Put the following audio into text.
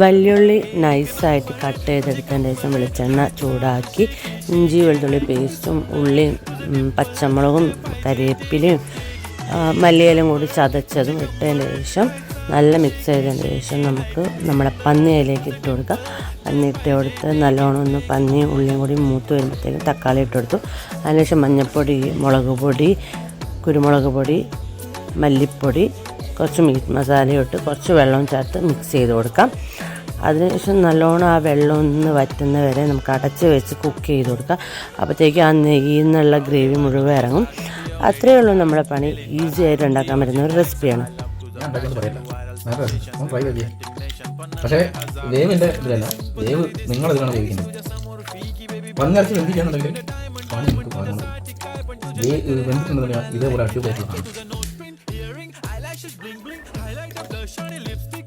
വല്യുള്ളി നൈസായിട്ട് കട്ട് ചെയ്തെടുക്കാൻ ശേഷം വെളിച്ചെണ്ണ ചൂടാക്കി ഇഞ്ചി വെളുത്തുള്ളി പേസ്റ്റും ഉള്ളിയും പച്ചമുളകും കരിവേപ്പിലയും മല്ലിയിലും കൂടി ചതച്ചതും ഇട്ടതിന് ശേഷം നല്ല മിക്സ് ചെയ്തതിന് ശേഷം നമുക്ക് നമ്മുടെ പന്നിയിലേക്ക് ഇട്ട് കൊടുക്കാം. പന്നി ഇട്ട് കൊടുത്ത് നല്ലോണം ഒന്ന് പന്നി ഉള്ളിയും കൂടി മൂത്ത് വരുമ്പോഴത്തേക്കും തക്കാളി ഇട്ട് കൊടുത്തു. അതിനുശേഷം മഞ്ഞൾപ്പൊടി മുളക് പൊടി കുരുമുളക് പൊടി മല്ലിപ്പൊടി കുറച്ച് മീറ്റ് മസാല ഇട്ട് കുറച്ച് വെള്ളവും ചേർത്ത് മിക്സ് ചെയ്ത് കൊടുക്കാം. അതിനുശേഷം നല്ലോണം ആ വെള്ളം ഒന്ന് വറ്റുന്ന വരെ നമുക്ക് അടച്ച് വെച്ച് കുക്ക് ചെയ്ത് കൊടുക്കാം. അപ്പോഴത്തേക്കും ആ നെയ്യിൽ നിന്നുള്ള ഗ്രേവി മുഴുവൻ ഇറങ്ങും. അത്രയേ ഉള്ളൂ നമ്മുടെ പണി. ഈസി ആയിട്ട് ഉണ്ടാക്കാൻ പറ്റുന്ന ഒരു റെസിപ്പിയാണ് പക്ഷേ വേവിന്റെ ഇതിലല്ല. വേവ് നിങ്ങൾ ഇതിലാണ് വേവിക്കുന്നത്. പന്നിറച്ചി വെന്തിരിക്കുകയാണെന്നുണ്ടെങ്കിൽ പണി നമുക്ക് വെന്തിട്ടുണ്ടെന്നുണ്ടെങ്കിൽ ഇതേപോലെ അടിപൊളിയായിട്ടുള്ള she's bling bling highlighter the shiny lipstick